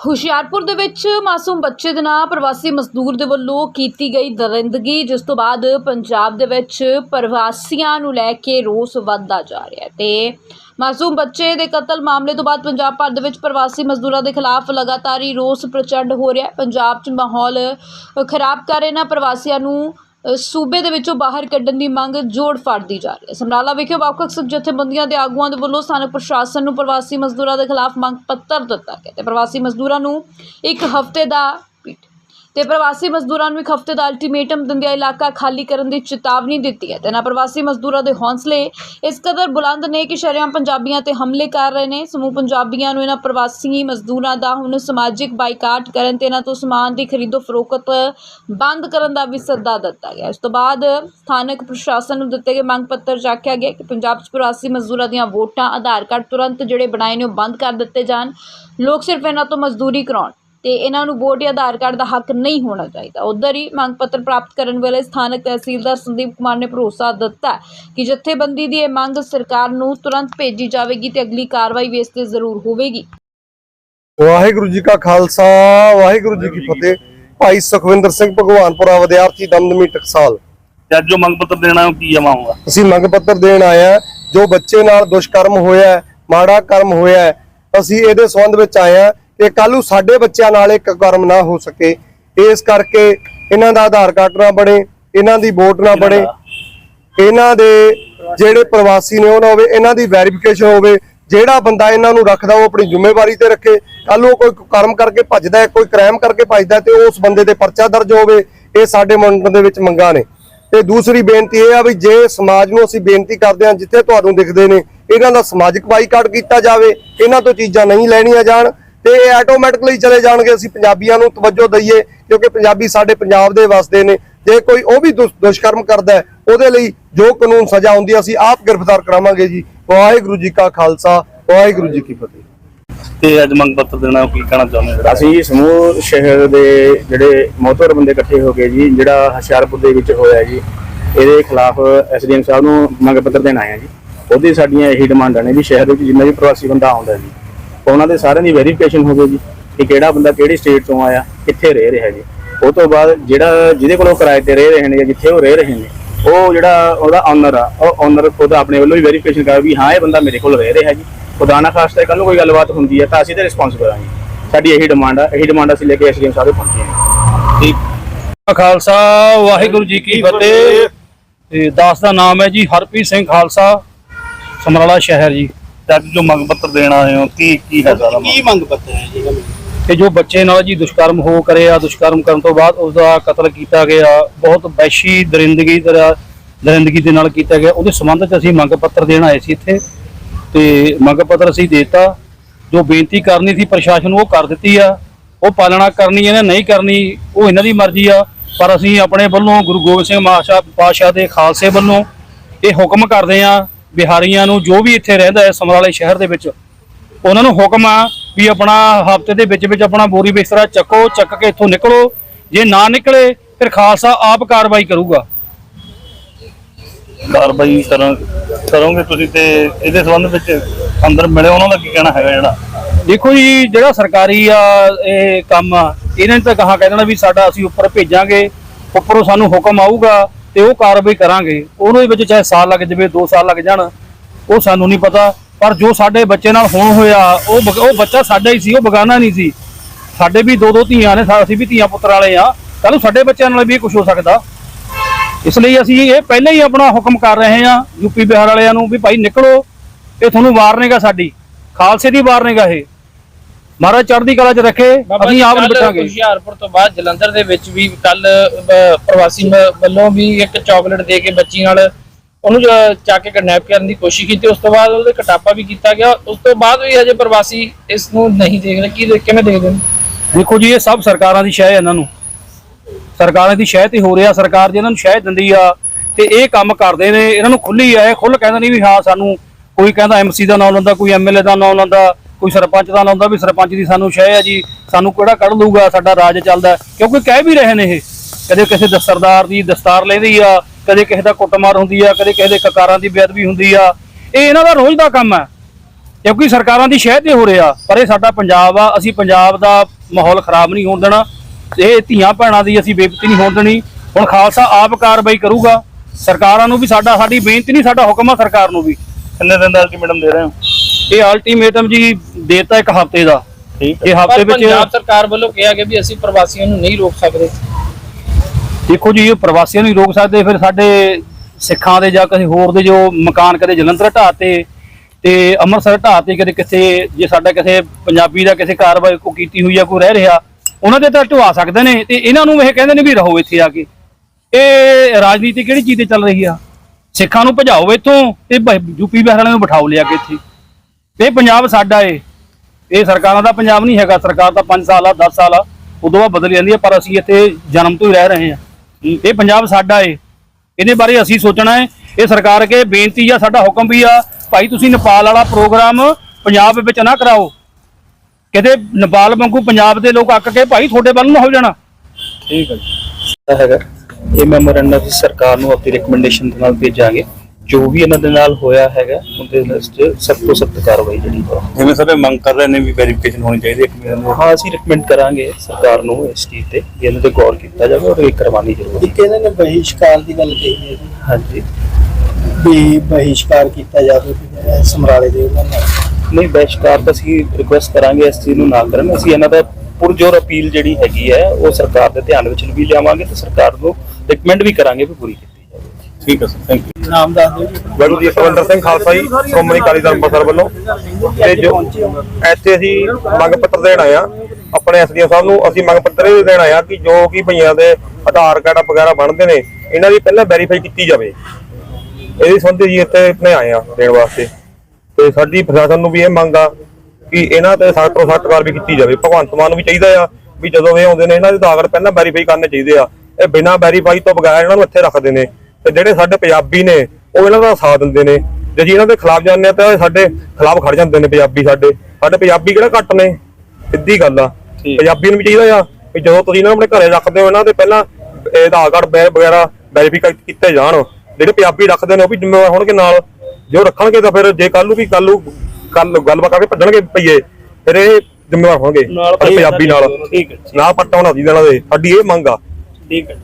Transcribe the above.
ਹੁਸ਼ਿਆਰਪੁਰ ਦੇ ਵਿੱਚ ਮਾਸੂਮ ਬੱਚੇ ਦੇ ਨਾਲ ਪ੍ਰਵਾਸੀ ਮਜ਼ਦੂਰ ਦੇ ਵੱਲੋਂ ਕੀਤੀ ਗਈ ਦਰਿੰਦਗੀ, ਜਿਸ ਤੋਂ ਬਾਅਦ ਪੰਜਾਬ ਦੇ ਵਿੱਚ ਪ੍ਰਵਾਸੀਆਂ ਨੂੰ ਲੈ ਕੇ ਰੋਸ ਵੱਧਦਾ ਜਾ ਰਿਹਾ ਹੈ ਤੇ ਮਾਸੂਮ ਬੱਚੇ ਦੇ ਕਤਲ ਮਾਮਲੇ ਤੋਂ ਬਾਅਦ ਪੰਜਾਬ ਭਰ ਦੇ ਵਿੱਚ ਪ੍ਰਵਾਸੀ ਮਜ਼ਦੂਰਾਂ ਦੇ ਖਿਲਾਫ ਲਗਾਤਾਰ ਹੀ ਰੋਸ ਪ੍ਰਚੰਡ ਹੋ ਰਿਹਾ ਹੈ। ਪੰਜਾਬ 'ਚ ਮਾਹੌਲ ਖਰਾਬ ਕਰ ਰਹੇ ਨਾ, ਪ੍ਰਵਾਸੀਆਂ ਨੂੰ ਸੂਬੇ ਦੇ ਵਿੱਚੋਂ ਬਾਹਰ ਕੱਢਣ ਦੀ ਮੰਗ ਜੋੜ ਫੜਦੀ ਜਾ ਰਹੀ ਹੈ। ਸਮਰਾਲਾ ਵਿਖੇ ਵੱਖ-ਵੱਖ ਜਥੇਬੰਦੀਆਂ ਦੇ ਆਗੂਆਂ ਦੇ ਵੱਲੋਂ ਸਥਾਨਕ ਪ੍ਰਸ਼ਾਸਨ ਨੂੰ ਪ੍ਰਵਾਸੀ ਮਜ਼ਦੂਰਾਂ ਦੇ ਖਿਲਾਫ ਮੰਗ ਪੱਤਰ ਦਿੱਤਾ ਗਿਆ ਤੇ ਪ੍ਰਵਾਸੀ ਮਜ਼ਦੂਰਾਂ ਨੂੰ ਇੱਕ ਹਫ਼ਤੇ ਦਾ ਤੇ ਪ੍ਰਵਾਸੀ ਮਜ਼ਦੂਰਾਂ ਨੂੰ ਇੱਕ ਹਫ਼ਤੇ ਦਾ ਅਲਟੀਮੇਟਮ ਦਿੰਦਿਆਂ ਇਲਾਕਾ ਖਾਲੀ ਕਰਨ ਦੀ ਚੇਤਾਵਨੀ ਦਿੱਤੀ ਹੈ। ਤੇ ਨਾ ਪ੍ਰਵਾਸੀ ਮਜ਼ਦੂਰਾਂ ਦੇ ਹੌਸਲੇ ਇਸ ਕਦਰ ਬੁਲੰਦ ਨੇ ਕਿ ਸ਼ਰੇਆਮ ਪੰਜਾਬੀਆਂ ਤੇ ਹਮਲੇ ਕਰ ਰਹੇ ਨੇ। ਸਮੂਹ ਪੰਜਾਬੀਆਂ ਨੂੰ ਇਹਨਾਂ ਪ੍ਰਵਾਸੀ ਮਜ਼ਦੂਰਾਂ ਦਾ ਹੁਣ ਸਮਾਜਿਕ ਬਾਈਕਾਟ ਕਰਨ ਤੇ ਇਹਨਾਂ ਤੋਂ ਸਮਾਨ ਦੀ ਖਰੀਦੋ ਫਰੋਖਤ ਬੰਦ ਕਰਨ ਦਾ ਵੀ ਸੱਦਾ ਦਿੱਤਾ ਗਿਆ। ਇਸ ਤੋਂ ਬਾਅਦ ਸਥਾਨਕ ਪ੍ਰਸ਼ਾਸਨ ਨੂੰ ਦਿੱਤੇ ਗਏ ਮੰਗ ਪੱਤਰ 'ਚ ਆਖਿਆ ਗਿਆ ਕਿ ਪੰਜਾਬ 'ਚ ਪ੍ਰਵਾਸੀ ਮਜ਼ਦੂਰਾਂ ਦੀਆਂ ਵੋਟਾਂ ਆਧਾਰ ਕਾਰਡ ਤੁਰੰਤ ਜਿਹੜੇ ਬਣਾਏ ਨੇ ਉਹ ਬੰਦ ਕਰ ਦਿੱਤੇ ਜਾਣ। ਲੋਕ ਸਿਰਫ ਇਹਨਾਂ ਤੋਂ ਮਜ਼ਦੂਰੀ ਕਰਾਉਣ ਤੇ ਇਹਨਾਂ ਨੂੰ ਵੋਟ ਜਾਂ ਆਧਾਰ ਕਾਰਡ ਦਾ ਹੱਕ ਨਹੀਂ ਹੋਣਾ ਚਾਹੀਦਾ। ਉਧਰ ਹੀ ਮੰਗ ਪੱਤਰ ਪ੍ਰਾਪਤ ਕਰਨ ਵੇਲੇ ਸਥਾਨਕ ਤਹਿਸੀਲਦਾਰ ਸੰਦੀਪ ਕੁਮਾਰ ਨੇ ਭਰੋਸਾ ਦਿੱਤਾ ਕਿ ਜਥੇਬੰਦੀ ਦੀ ਇਹ ਮੰਗ ਸਰਕਾਰ ਨੂੰ ਤੁਰੰਤ ਭੇਜੀ ਜਾਵੇਗੀ ਤੇ ਅਗਲੀ ਕਾਰਵਾਈ ਵੀ ਇਸ ਤੇ ਜ਼ਰੂਰ ਹੋਵੇਗੀ। ਵਾਹਿਗੁਰੂ ਜੀ ਕਾ ਖਾਲਸਾ ਵਾਹਿਗੁਰੂ ਜੀ ਕੀ ਫਤਿਹ। ਭਾਈ ਸੁਖਵਿੰਦਰ ਸਿੰਘ ਭਗਵਾਨਪੁਰਾ ਵਿਦਿਆਰਥੀ ਦਮਦਮੀ ਟਕਸਾਲ। ਤੇ ਅੱਜ ਜੋ ਮੰਗ ਪੱਤਰ ਦੇਣਾ ਉਹ ਕੀ ਜਮਾ ਹੋਊਗਾ? ਅਸੀਂ ਮੰਗ ਪੱਤਰ ਦੇਣ ਆਏ ਹਾਂ ਜੋ ਬੱਚੇ ਨਾਲ ਦੁਸ਼ਕਰਮ ਹੋਇਆ ਹੈ, ਮਾੜਾ ਕਰਮ ਹੋਇਆ ਹੈ, ਅਸੀਂ ਇਹਦੇ ਸੰਬੰਧ ਵਿੱਚ ਆਏ ਹਾਂ ਕਿ ਕੱਲ ਨੂੰ ਸਾਡੇ ਬੱਚਿਆਂ ਨਾਲ ਇੱਕ ਕਰਮ ਨਾ ਹੋ ਸਕੇ। ਇਸ ਕਰਕੇ ਇਹਨਾਂ ਦਾ ਆਧਾਰ ਕਾਰਡ ਨਾ ਬਣੇ, ਇਹਨਾਂ ਦੀ ਵੋਟ ਨਾ ਬਣੇ। ਇਹਨਾਂ ਦੇ ਜਿਹੜੇ ਪ੍ਰਵਾਸੀ ਨੇ ਉਹ ਨਾ ਹੋਵੇ, ਇਹਨਾਂ ਦੀ ਵੈਰੀਫਿਕੇਸ਼ਨ ਹੋਵੇ, ਜਿਹੜਾ ਬੰਦਾ ਇਹਨਾਂ ਨੂੰ ਰੱਖਦਾ ਉਹ ਆਪਣੀ ਜ਼ਿੰਮੇਵਾਰੀ ਤੇ ਰੱਖੇ। ਕੱਲ ਨੂੰ ਕੋਈ ਕਰਮ ਕਰਕੇ ਭੱਜਦਾ ਕੋਈ ਕ੍ਰਾਈਮ ਕਰਕੇ ਭੱਜਦਾ ਹੈ ਤੇ ਉਸ ਬੰਦੇ ਤੇ ਪਰਚਾ ਦਰਜ ਹੋਵੇ, ਇਹ ਸਾਡੇ ਮੰਡਲ ਦੇ ਵਿੱਚ ਮੰਗਾਂ ਨੇ। ਤੇ ਦੂਸਰੀ ਬੇਨਤੀ ਇਹ ਆ ਵੀ ਜੇ ਸਮਾਜ ਨੂੰ ਅਸੀਂ ਬੇਨਤੀ ਕਰਦੇ ਹਾਂ, ਜਿੱਥੇ ਤੁਹਾਨੂੰ ਦਿਖਦੇ ਨੇ, ਇਹਨਾਂ ਦਾ ਸਮਾਜਿਕ ਬਾਈਕਾਟ ਕੀਤਾ ਜਾਵੇ, ਇਹਨਾਂ ਤੋਂ ਚੀਜ਼ਾਂ ਨਹੀਂ ਲੈਣੀਆਂ ਜਾਣ। ਤੇ ਇਹ ਆਟੋਮੈਟਿਕਲੀ ਚਲੇ ਜਾਣਗੇ ਅਸੀਂ ਪੰਜਾਬੀਆਂ ਨੂੰ ਤਵੱਜੋ ਦਈਏ ਕਿਉਂਕਿ ਪੰਜਾਬੀ ਸਾਡੇ ਪੰਜਾਬ ਦੇ ਵਸਦੇ ਨੇ। ਜੇ ਕੋਈ ਉਹ ਵੀ ਦੁਸ਼- ਦੁਸ਼ਕਰਮ ਕਰਦਾ ਹੈ ਉਹਦੇ ਲਈ ਜੋ ਕਾਨੂੰਨ ਸਜ਼ਾ ਹੁੰਦੀ ਹੈ ਅਸੀਂ ਆਪ ਗ੍ਰਿਫਤਾਰ ਕਰਾਵਾਂਗੇ ਜੀ। ਵਾਹਿਗੁਰੂ ਜੀ ਕਾ ਖਾਲਸਾ ਵਾਹਿਗੁਰੂ ਜੀ ਕੀ ਫਤਿਹ। ਤੇ ਅੱਜ ਮੰਗ ਪੱਤਰ ਦੇਣਾ ਉਹ ਕੀ ਕਹਿਣਾ ਚਾਹੁੰਦੇ ਹੋ? ਅਸੀਂ ਸਮੂਹ ਸ਼ਹਿਰ ਦੇ ਜਿਹੜੇ ਮੋਹਤਵਰ ਬੰਦੇ ਇਕੱਠੇ ਹੋ ਕੇ ਜੀ ਜਿਹੜਾ ਹੁਸ਼ਿਆਰਪੁਰ ਦੇ ਵਿੱਚ ਹੋਇਆ ਜੀ ਇਹਦੇ ਖਿਲਾਫ ਐਸਡੀਐਮ ਸਾਹਿਬ ਨੂੰ ਮੰਗ ਪੱਤਰ ਦੇਣ ਆਏ ਆ ਜੀ। ਉਹਦੀ ਸਾਡੀਆਂ ਇਹੀ ਡਿਮਾਂਡਾਂ ਨੇ ਵੀ ਸ਼ਹਿਰ ਵਿੱਚ ਜਿੰਨਾ ਵੀ ਪ੍ਰਵਾਸੀ ਬੰਦਾ ਆਉਂਦਾ ਜੀ। ਉਹਨਾਂ ਦੇ ਸਾਰਿਆਂ ਦੀ ਵੈਰੀਫਿਕੇਸ਼ਨ ਹੋਵੇ ਜੀ ਕਿ ਕਿਹੜਾ ਬੰਦਾ ਕਿਹੜੀ ਸਟੇਟ ਤੋਂ ਆਇਆ ਕਿੱਥੇ ਰਹਿ ਰਿਹਾ ਜੀ। ਉਹ ਤੋਂ ਬਾਅਦ ਜਿਹੜਾ ਜਿਹਦੇ ਕੋਲੋਂ ਕਿਰਾਏ ਤੇ ਰਹਿ ਰਹੇ ਨੇ ਜਾਂ ਜਿੱਥੇ ਉਹ ਰਹਿ ਰਹੇ ਨੇ ਉਹ ਜਿਹੜਾ ਉਹਦਾ ਓਨਰ ਆ ਉਹ ਓਨਰ ਖੁਦ ਆਪਣੇ ਵੱਲੋਂ ਵੀ ਵੈਰੀਫਿਕੇਸ਼ਨ ਕਰੇ ਵੀ ਹਾਂ ਇਹ ਬੰਦਾ ਮੇਰੇ ਕੋਲ ਰਹਿ ਰਿਹਾ ਜੀ। ਖੁਦਾ ਨਾ ਖਾਸਤਾ ਕੱਲ ਨੂੰ ਕੋਈ ਗੱਲਬਾਤ ਹੁੰਦੀ ਹੈ ਤਾਂ ਅਸੀਂ ਤੇ ਰਿਸਪੌਂਸ ਕਰਾਂਗੇ ਸਾਡੀ ਇਹੀ ਡਿਮਾਂਡ ਆ ਇਹੀ ਡਿਮਾਂਡ ਅਸੀਂ ਲੈ ਕੇ ਐਸਡੀਐਮ ਸਾਹਿਬ ਪਹੁੰਚੇ ਹਾਂ। ਠੀਕ। ਖਾਲਸਾ ਵਾਹਿਗੁਰੂ ਜੀ ਕੀ ਫਤਿਹ। ਤੇ ਦਾਸ ਦਾ ਨਾਮ ਹੈ ਜੀ ਹਰਪ੍ਰੀਤ ਸਿੰਘ ਖਾਲਸਾ ਸਮਰਾਲਾ ਸ਼ਹਿਰ ਜੀ। ਤੇ ਅੱਜ ਜੋ ਮੰਗ ਪੱਤਰ ਦੇਣ ਆਏ ਹੋ ਕੀ ਕੀ ਹੈ ਸਾਰਾ ਕੀ ਮੰਗ ਪੱਤਰ ਹੈ ਜੀ ਤੇ ਜੋ ਬੱਚੇ ਨਾਲ ਜੀ ਦੁਸ਼ਕਰਮ ਹੋ ਕਰਿਆ ਦੁਸ਼ਕਰਮ ਕਰਨ ਤੋਂ ਬਾਅਦ ਉਸ ਦਾ ਕਤਲ ਕੀਤਾ ਗਿਆ ਬਹੁਤ ਵੈਸ਼ੀ ਦਰਿੰਦਗੀ ਤਰ੍ਹਾਂ ਦਰਿੰਦਗੀ ਦੇ ਨਾਲ ਕੀਤਾ ਗਿਆ। ਉਹਦੇ ਸੰਬੰਧ 'ਚ ਅਸੀਂ ਮੰਗ ਪੱਤਰ ਦੇਣ ਆਏ ਸੀ ਇੱਥੇ ਤੇ ਮੰਗ ਪੱਤਰ ਅਸੀਂ ਦੇਤਾ। ਜੋ ਬੇਨਤੀ ਕਰਨੀ ਸੀ ਪ੍ਰਸ਼ਾਸਨ ਨੂੰ ਉਹ ਕਰ ਦਿੱਤੀ ਆ। ਉਹ ਪਾਲਣਾ ਕਰਨੀ ਇਹਨੇ ਨਹੀਂ ਕਰਨੀ ਉਹ ਇਹਨਾਂ ਦੀ ਮਰਜ਼ੀ ਆ। ਪਰ ਅਸੀਂ ਆਪਣੇ ਵੱਲੋਂ ਗੁਰੂ ਗੋਬਿੰਦ ਸਿੰਘ ਮਾਸ਼ਾ ਪਾਸ਼ਾ ਦੇ ਖਾਲਸੇ ਵੱਲੋਂ ਇਹ ਹੁਕਮ ਕਰਦੇ ਆ ਬਿਹਾਰੀਆਂ ਨੂੰ ਜੋ ਵੀ ਇੱਥੇ ਰਹਿੰਦਾ ਹੈ ਸਮਰਾਲੇ ਸ਼ਹਿਰ ਦੇ ਵਿੱਚ ਉਹਨਾਂ ਨੂੰ ਹੁਕਮ ਆ ਵੀ ਆਪਣਾ ਹਫ਼ਤੇ ਦੇ ਵਿੱਚ ਵਿੱਚ ਆਪਣਾ ਬੋਰੀ ਬਿਸਤਰਾ ਚੱਕੋ ਚੱਕ ਕੇ ਇੱਥੋਂ ਨਿਕਲੋ। ਜੇ ਨਾ ਨਿਕਲੇ ਫਿਰ ਖਾਲਸਾ ਆਪ ਕਾਰਵਾਈ ਕਰੂਗਾ। ਕਾਰਵਾਈ ਕਰੋਗੇ ਤੁਸੀਂ ਤੇ ਇਹਦੇ ਸੰਬੰਧ ਵਿੱਚ ਅੰਦਰ ਮਿਲੇ ਉਹਨਾਂ ਦਾ ਕੀ ਕਹਿਣਾ ਹੈਗਾ ਜਿਹੜਾ? ਦੇਖੋ ਜੀ ਜਿਹੜਾ ਸਰਕਾਰੀ ਆ ਇਹ ਕੰਮ ਇਹਨਾਂ ਨੇ ਤਾਂ ਕਹਾ ਕਹਿ ਦੇਣਾ ਵੀ ਸਾਡਾ ਅਸੀਂ ਉੱਪਰ ਭੇਜਾਂਗੇ ਉੱਪਰੋਂ ਸਾਨੂੰ ਹੁਕਮ ਆਊਗਾ। ਤੇ ਉਹ ਕਾਰਵਾਈ ਕਰਾਂਗੇ। ਉਹਨੂੰ ਵਿੱਚ ਚਾਹੇ ਸਾਲ ਲੱਗ ਜਾਵੇ 2 ਸਾਲ ਲੱਗ ਜਾਣ, ਉਹ ਸਾਨੂੰ ਨਹੀਂ ਪਤਾ। ਪਰ ਜੋ ਸਾਡੇ ਬੱਚੇ ਨਾਲ ਹੁਣ ਹੋਇਆ, ਉਹ ਉਹ ਬੱਚਾ ਸਾਡਾ ਹੀ ਸੀ, ਉਹ ਬਗਾਨਾ ਨਹੀਂ ਸੀ। ਸਾਡੇ ਵੀ ਦੋ ਦੋ ਧੀਆਂ ਨੇ ਅਸੀਂ ਵੀ ਧੀਆਂ ਪੁੱਤਰ ਵਾਲੇ ਆ ਕੱਲ ਸਾਡੇ ਬੱਚਿਆਂ ਨਾਲ ਵੀ ਕੁਝ ਹੋ ਸਕਦਾ। ਇਸ ਲਈ ਅਸੀਂ ਇਹ ਪਹਿਲਾਂ ਹੀ ਆਪਣਾ ਹੁਕਮ ਕਰ ਰਹੇ ਹਾਂ ਯੂਪੀ ਬਿਹਾਰ ਵਾਲਿਆਂ ਨੂੰ ਵੀ ਭਾਈ ਨਿਕਲੋ, ਇਹ ਤੁਹਾਨੂੰ ਵਾਰਨੇਗਾ ਸਾਡੀ। ਖਾਲਸੇ ਦੀ ਵਾਰਨੇਗਾ ਇਹ। ਮਹਾਰਾਜ ਚੜ੍ਹਦੀ ਕਲਾ 'ਚ ਰੱਖੇ ਅਸੀਂ ਆਪ ਨੂੰ ਬਚਾਂਗੇ ਹੁਸ਼ਿਆਰਪੁਰ ਤੋਂ ਬਾਅਦ ਜਲੰਧਰ ਦੇ ਵਿੱਚ ਵੀ ਕੱਲ ਪ੍ਰਵਾਸੀ ਵੱਲੋਂ ਵੀ ਇੱਕ ਚਾਕਲੇਟ ਦੇ ਕੇ ਬੱਚੀ ਨਾਲ ਉਹਨੂੰ ਚੱਕ ਕੇ ਕਿਡਨੈਪ ਕਰਨ ਦੀ ਕੋਸ਼ਿਸ਼ ਕੀਤੀ। ਉਸ ਤੋਂ ਬਾਅਦ ਉਹਦੇ ਕਟਾਪਾ ਵੀ ਕੀਤਾ ਗਿਆ। ਉਸ ਤੋਂ ਬਾਅਦ ਵੀ ਹਜੇ ਪ੍ਰਵਾਸੀ ਇਸ ਨੂੰ ਨਹੀਂ ਦੇਖ ਰਹੇ। ਕੀ ਦੇਖ- ਕਿਵੇਂ ਦੇਖਦੇ ਨੇ ਦੇਖੋ ਜੀ ਇਹ ਸਭ ਸਰਕਾਰਾਂ ਦੀ ਸ਼ਹਿ ਇਹਨਾਂ ਨੂੰ। ਸਰਕਾਰਾਂ ਦੀ ਸ਼ਹਿ ਤੇ ਹੋ ਰਿਹਾ। ਸਰਕਾਰ ਜੇ ਇਹਨਾਂ ਨੂੰ ਸ਼ਹਿ ਦਿੰਦੀ ਆ ਤੇ ਇਹ ਕੰਮ ਕਰਦੇ ਨੇ। ਇਹਨਾਂ ਨੂੰ ਖੁੱਲੀ ਆ ਇਹ ਖੁੱਲ ਕਹਿੰਦੇ ਨਹੀਂ ਵੀ ਹਾਂ ਸਾਨੂੰ ਕੋਈ ਕਹਿੰਦਾ ਐਮਸੀ ਦਾ ਨਾਮ ਲੈਂਦਾ ਕੋਈ ਐਮਐਲਏ ਦਾ ਨਾਮ ਲੈਂਦਾ। ਕੋਈ ਸਰਪੰਚ ਦਾ ਲੈਂਦਾ ਵੀ ਸਰਪੰਚ ਦੀ ਸਾਨੂੰ ਸ਼ਹਿ ਹੈ ਜੀ ਸਾਨੂੰ ਕਿਹੜਾ ਕੱਢ ਲੂਗਾ ਸਾਡਾ ਰਾਜ ਚੱਲਦਾ। ਕਿਉਂਕਿ ਕਹਿ ਵੀ ਰਹੇ ਨੇ ਇਹ ਕਦੇ ਕਿਸੇ ਦਾ ਸਰਦਾਰ ਦੀ ਦਸਤਾਰ ਲੈਂਦੀ ਆ ਕਦੇ ਕਿਸੇ ਦਾ ਕੁੱਟਮਾਰ ਹੁੰਦੀ ਆ ਕਦੇ ਕਿਸੇ ਦੇ ਕਕਾਰਾਂ ਦੀ ਬੇਅਦਬੀ ਹੁੰਦੀ ਆ। ਇਹ ਇਹਨਾਂ ਦਾ ਰੋਜ਼ ਦਾ ਕੰਮ ਹੈ ਕਿਉਂਕਿ ਸਰਕਾਰਾਂ ਦੀ ਸ਼ਹਿ ਤੇ ਹੋ ਰਿਹਾ ਪਰ ਇਹ ਸਾਡਾ ਪੰਜਾਬ ਆ ਅਸੀਂ ਪੰਜਾਬ ਦਾ ਮਾਹੌਲ ਖਰਾਬ ਨਹੀਂ ਹੋਣ ਦੇਣਾ। ਇਹ ਧੀਆਂ ਭੈਣਾਂ ਦੀ ਅਸੀਂ ਬੇਇੱਜ਼ਤੀ ਨਹੀਂ ਹੋਣ ਦੇਣੀ। ਹੁਣ ਖਾਲਸਾ ਆਪ ਕਾਰਵਾਈ ਕਰੂਗਾ ਸਰਕਾਰਾਂ ਨੂੰ ਵੀ ਸਾਡਾ ਸਾਡੀ ਬੇਨਤੀ ਨਹੀਂ ਸਾਡਾ ਹੁਕਮ ਆ ਸਰਕਾਰ ਨੂੰ ਵੀ। ਕਿੰਨੇ ਦਿਨ ਦਾ ਅਲਟੀਮੇਟਮ ਦੇ ਰਹੇ ਹੋ? ਇਹ ਅਲਟੀਮੇਟਮ ਜੀ ਦੇਤਾ ਇੱਕ ਹਫ਼ਤੇ ਦਾ। ਠੀਕ ਇਹ ਹਫ਼ਤੇ ਵਿੱਚ ਪੰਜਾਬ ਸਰਕਾਰ ਵੱਲੋਂ ਕਿਹਾ ਗਿਆ ਵੀ ਅਸੀਂ ਪ੍ਰਵਾਸੀਆਂ ਨੂੰ ਨਹੀਂ ਰੋਕ ਸਕਦੇ। ਦੇਖੋ ਜੀ ਇਹ ਪ੍ਰਵਾਸੀਆਂ ਨੂੰ ਰੋਕ ਸਕਦੇ ਫਿਰ ਸਾਡੇ ਸਿੱਖਾਂ ਦੇ ਜਾਂ ਕਿਸੇ ਹੋਰ ਦੇ ਜੋ ਮਕਾਨ ਕਦੇ ਜਲੰਧਰ ਢਾਤੇ ਤੇ ਅੰਮ੍ਰਿਤਸਰ ਢਾਤੇ ਕਦੇ ਕਿਤੇ ਜੇ ਸਾਡਾ ਕਿਸੇ ਪੰਜਾਬੀ ਦਾ ਕਿਸੇ ਕਾਰਵਾਈ ਕੋ ਕੀਤੀ ਹੋਈ ਆ ਕੋਈ ਰਹਿ ਰਿਹਾ ਉਹਨਾਂ ਦੇ ਤਾਂ ਢਵਾ ਸਕਦੇ ਨੇ ਤੇ ਇਹਨਾਂ ਨੂੰ ਇਹ ਕਹਿੰਦੇ ਨੇ ਵੀ ਰਹੋ ਇੱਥੇ ਆ ਕੇ। ਇਹ ਰਾਜਨੀਤੀ ਕਿਹੜੀ ਚੀਜ਼ ਤੇ ਚੱਲ ਰਹੀ ਆ? ਸਿੱਖਾਂ ਨੂੰ ਭਜਾਓ ਇੱਥੋਂ ਤੇ ਯੂਪੀ ਬਿਹਾਰ ਵਾਲਿਆਂ ਨੂੰ ਬਿਠਾਓ ਲਿਆ ਕੇ ਇੱਥੇ। ਇਹ ਪੰਜਾਬ ਸਾਡਾ ਏ। ਇਹ ਸਰਕਾਰਾਂ ਦਾ ਪੰਜਾਬ ਨਹੀਂ ਹੈਗਾ, ਸਰਕਾਰ ਤਾਂ 5 ਸਾਲ ਆ 10 ਸਾਲ ਆ, ਉਦੋਂ ਬਾਅਦ ਬਦਲ ਜਾਂਦੀ ਹੈ ਪਰ ਅਸੀਂ ਇੱਥੇ ਜਨਮ ਤੋਂ ਹੀ ਰਹਿ ਰਹੇ ਹਾਂ, ਇਹ ਪੰਜਾਬ ਸਾਡਾ ਏ। ਇਹਦੇ ਬਾਰੇ ਅਸੀਂ ਸੋਚਣਾ ਹੈ ਇਹ ਸਰਕਾਰ ਅੱਗੇ ਬੇਨਤੀ ਆ, ਸਾਡਾ ਹੁਕਮ ਵੀ ਆ, ਭਾਈ ਤੁਸੀਂ ਨੇਪਾਲ ਵਾਲਾ ਪ੍ਰੋਗਰਾਮ ਪੰਜਾਬ ਵਿੱਚ ਨਾ ਕਰਾਓ। ਕਿਤੇ ਨੇਪਾਲ ਵਾਂਗੂ ਪੰਜਾਬ ਦੇ ਲੋਕ ਅੱਕ ਕੇ ਭਾਈ ਤੁਹਾਡੇ ਵੱਲ ਨੂੰ ਹੋ ਜਾਣਾ। ਠੀਕ ਹੈ ਜੀ। ਹੈਗਾ। ਇਹ ਮੈਮੋਰੈਂਡਮ ਅਸੀਂ ਸਰਕਾਰ ਨੂੰ ਆਪਣੀ ਰეკਮੈਂਡੇਸ਼ਨ ਦੇ ਨਾਲ ਭੇਜਾਂਗੇ। ਜੋ ਵੀ ਇਹਨਾਂ ਦੇ ਨਾਲ ਹੋਇਆ ਹੈਗਾ ਉਹਦੇ ਲਿਸਟ ਸਭ ਤੋਂ ਸਖਤ ਕਾਰਵਾਈ ਜਿਹੜੀ ਹੈ। ਜਿਵੇਂ ਸਰ ਇਹ ਮੰਗ ਕਰ ਰਹੇ ਨੇ ਵੀ ਵੈਰੀਫਿਕੇਸ਼ਨ ਹੋਣੀ ਚਾਹੀਦੀ ਹੈ ਕਿ ਇਹਨਾਂ ਨੂੰ ਹਾਂ ਅਸੀਂ ਰეკਮੈਂਡ ਕਰਾਂਗੇ ਸਰਕਾਰ ਨੂੰ ਇਸ ਚੀਜ਼ ਤੇ ਇਹਨਾਂ ਤੇ ਗੌਰ ਕੀਤਾ ਜਾਵੇ ਔਰ ਇਹ ਕਰਵਾਉਣੀ ਜ਼ਰੂਰੀ ਹੈ। ਇੱਕ ਨੇ ਬਹਿਸ਼ਕਾਰ ਦੀ ਗੱਲ ਕਹੀ ਹੈ। ਹਾਂਜੀ। ਵੀ ਬਹਿਸ਼ਕਾਰ ਕੀਤਾ ਜਾਵੇ ਸਮਰਾਲੇ ਦੇ ਉਹਨਾਂ ਨਾਲ। ਨਹੀਂ ਬਹਿਸ਼ਕਾਰ ਤਾਂ ਅਸੀਂ ਰਿਕੁਐਸਟ ਕਰਾਂਗੇ ਇਸ ਚੀਜ਼ ਨੂੰ ਨਾ ਕਰਨ। ਅਸੀਂ ਇਹਨਾਂ ਦਾ ਪੁਰਜੋਰ ਅਪੀਲ ਜਿਹੜੀ ਹੈਗੀ ਹੈ ਉਹ ਸਰਕਾਰ ਦੇ ਧਿਆਨ ਵਿੱਚ ਵੀ ਲਿਆਵਾਂਗੇ ਤੇ ਸਰਕਾਰ ਨੂੰ ਰეკਮੈਂਡ ਵੀ ਕਰਾਂਗੇ ਵੀ ਪੂਰੀ ਠੀਕ ਹੈ ਸਰ ਥੈਂਕ ਯੂ ਨਾਮ ਦੱਸ ਦਿਓ ਜੀ। ਵਾਹਿਗੁਰੂ ਜੀ ਸਤਵੰਦਰ ਸਿੰਘ ਖਾਲਸਾ ਜੀ ਸ਼੍ਰੋਮਣੀ ਅਕਾਲੀ ਦਲ ਅੰਮ੍ਰਿਤਸਰ ਵੱਲੋਂ। ਤੇ ਜੋ ਇੱਥੇ ਅਸੀਂ ਮੰਗ ਪੱਤਰ ਦੇਣ ਆਏ ਆ ਆਪਣੇ ਐਸਡੀਓ ਸਾਹਿਬ ਨੂੰ ਅਸੀਂ ਮੰਗ ਪੱਤਰ ਇਹ ਦੇਣ ਆਏ ਆ ਕਿ ਜੋ ਕਿ ਭਈਆਂ ਦੇ ਆਧਾਰ ਕਾਰਡ ਵਗੈਰਾ ਬਣਦੇ ਨੇ ਇਹਨਾਂ ਦੀ ਪਹਿਲਾਂ ਵੈਰੀਫਾਈ ਕੀਤੀ ਜਾਵੇ। ਇਹਦੀ ਸੰਬੰਧੀ ਜੀ ਇੱਥੇ ਆਪਣੇ ਆਏ ਆ ਦੇਣ ਵਾਸਤੇ। ਤੇ ਸਾਡੀ ਪ੍ਰਸ਼ਾਸਨ ਨੂੰ ਵੀ ਇਹ ਮੰਗ ਆ ਕਿ ਇਹਨਾਂ ਤੇ ਸਖਤ ਤੋਂ ਸਖਤ ਕਾਰਵਾਈ ਕੀਤੀ ਜਾਵੇ। ਭਗਵੰਤ ਮਾਨ ਨੂੰ ਵੀ ਚਾਹੀਦਾ ਆ ਵੀ ਜਦੋਂ ਇਹ ਆਉਂਦੇ ਨੇ ਇਹਨਾਂ ਦੇ ਆਧਾਰ ਪਹਿਲਾਂ ਵੈਰੀਫਾਈ ਕਰਨੇ ਚਾਹੀਦੇ ਆ। ਇਹ ਬਿਨਾਂ ਵੈਰੀਫਾਈ ਤੋਂ ਬਗੈਰ ਇਹਨਾਂ ਨੂੰ ਇੱਥੇ ਰੱਖਦੇ ਨੇ। ਤੇ ਜਿਹੜੇ ਸਾਡੇ ਪੰਜਾਬੀ ਨੇ ਉਹ ਇਹਨਾਂ ਦਾ ਸਾਥ ਦਿੰਦੇ ਨੇ। ਜੇ ਜੀ ਇਹਨਾਂ ਦੇ ਖਿਲਾਫ ਜਾਂਦੇ ਆ ਤਾਂ ਸਾਡੇ ਖਿਲਾਫ ਖੜ ਜਾਂਦੇ ਨੇ ਪੰਜਾਬੀ ਸਾਡੇ। ਸਾਡੇ ਪੰਜਾਬੀ ਕਿਹੜਾ ਘੱਟ ਨੇ? ਸਿੱਧੀ ਗੱਲ ਆ। ਪੰਜਾਬੀ ਨੂੰ ਵੀ ਚਾਹੀਦਾ ਆ ਵੀ ਜਦੋਂ ਤੁਸੀਂ ਇਹਨਾਂ ਨੂੰ ਆਪਣੇ ਘਰੇ ਰੱਖਦੇ ਹੋ ਇਹਨਾਂ ਦੇ ਪਹਿਲਾਂ ਇਹ ਆਧਾਰ ਕਾਰਡ ਵਗੈਰਾ ਵੈਰੀਫਾਈ ਕੀਤੇ ਜਾਣ। ਜਿਹੜੇ ਪੰਜਾਬੀ ਰੱਖਦੇ ਨੇ ਉਹ ਵੀ ਜ਼ਿੰਮੇਵਾਰ ਹੋਣਗੇ ਨਾਲ। ਜੋ ਰੱਖਣਗੇ ਤਾਂ ਫਿਰ ਜੇ ਕੱਲ ਨੂੰ ਵੀ ਕੱਲ ਨੂੰ ਕੱਲ ਗੱਲਬਾਤ ਕਰਕੇ ਭੱਜਣਗੇ ਪਈਏ ਫਿਰ ਇਹ ਜ਼ਿੰਮੇਵਾਰ ਹੋਣਗੇ ਪੰਜਾਬੀ ਨਾਲ ਠੀਕ ਹੈ ਨਾ ਪੱਟਾ ਹੋਣਾ ਚਾਹੀਦਾ ਇਹਨਾਂ ਦੇ। ਸਾਡੀ ਇਹ ਮੰਗ ਆ। ਠੀਕ ਹੈ